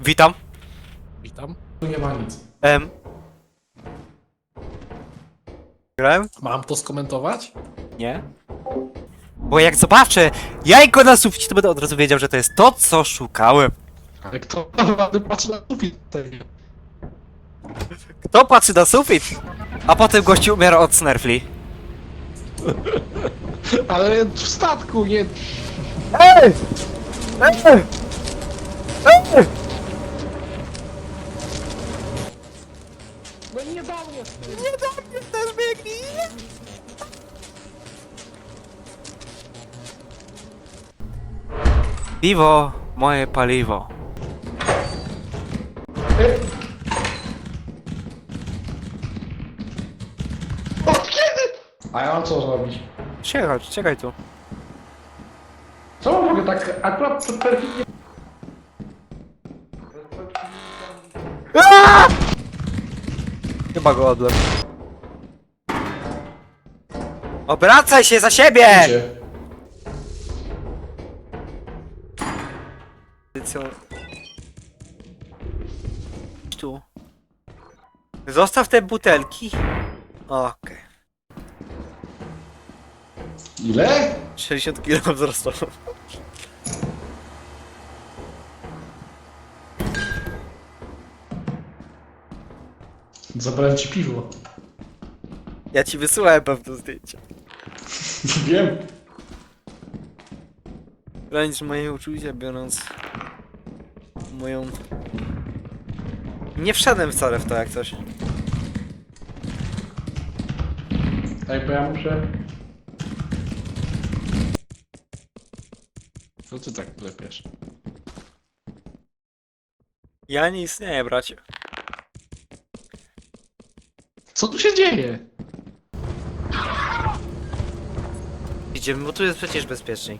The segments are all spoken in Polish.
Witam. Witam. Tu nie ma nic. Em. Grałem? Mam to skomentować? Nie. Bo jak zobaczę jajko na suficie, to będę od razu wiedział, że to jest to, co szukałem. Ale kto naprawdę patrzy na sufit tego? Kto patrzy na sufit? A potem gościu umiera od snerfli. Ale w statku, nie... Ej! Ej! Ej! Nie do mnie! Też biegnij! Piwo, moje paliwo. Od kiedy? A ja mam co zrobić? Czekaj, czekaj tu. Co mogę tak akurat to perfidnie... Chyba go odłem. Obracaj się za siebie! Idzie. Co? Tu. Zostaw te butelki. Okej. Ile? 60 kg wzrostu. Zabrałem ci piwo. Ja ci wysyłałem pewne zdjęcie. Wiem. Granic moje uczucia, biorąc moją... Nie wszedłem wcale w to jak coś. Tak, bo ja muszę... Co ty tak lepiesz? Ja nie istnieję, bracie. Co tu się dzieje? Idziemy, bo tu jest przecież bezpieczniej.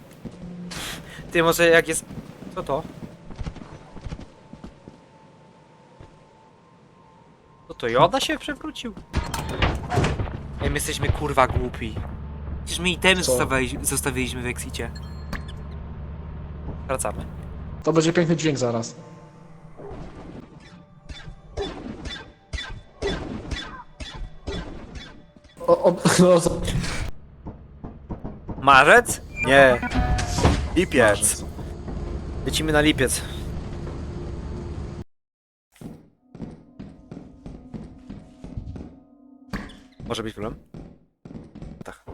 Ty może jak jest... Co to? Co to, Joda się przewrócił? Ej, my jesteśmy kurwa głupi. Przecież my itemy Co? zostawili, zostawiliśmy w Exicie. Wracamy. To będzie piękny dźwięk zaraz. O, o, no, Marzec? Nie. Lipiec. Lecimy na lipiec. Może być problem? Tak.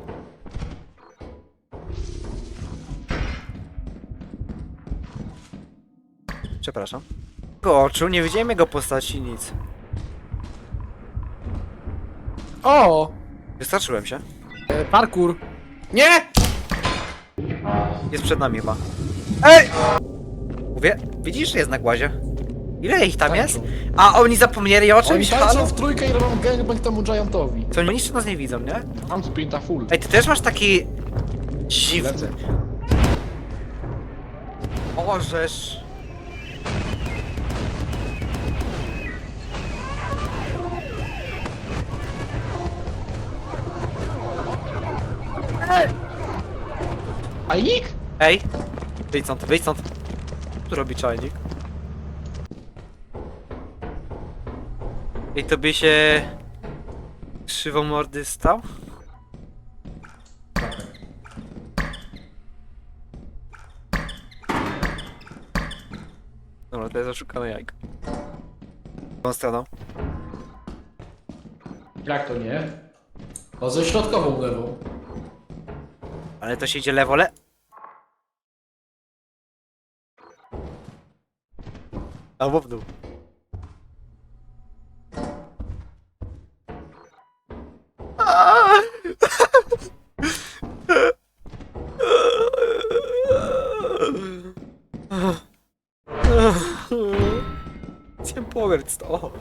Przepraszam. Jego oczu, nie widziałem jego postaci, nic. o! Wystarczyłem się. E, parkour. Nie! Jest przed nami chyba. Ej! Mówię, widzisz, że jest na głazie. Ile ich tam jest? A oni zapomnieli o Oni czymś? tańczą Halo? w trójkę i robią gangbang temu Giantowi. Co, oni jeszcze nas nie widzą, nie? Mam sprinta full. Ej, ty też masz taki... dziwny... Lecę. Orzesz... A ik? Ej! Wyjdź stąd, wyjdź stąd. Co tu robi czajnik? Ej, to by się... Krzywomordy stał? Dobra, to jest oszukane jajko. Tą stroną. Jak to nie? O, ze środkową lewą. Ale to się idzie lewo, le... Albo w dół. Chciałem powiedz to.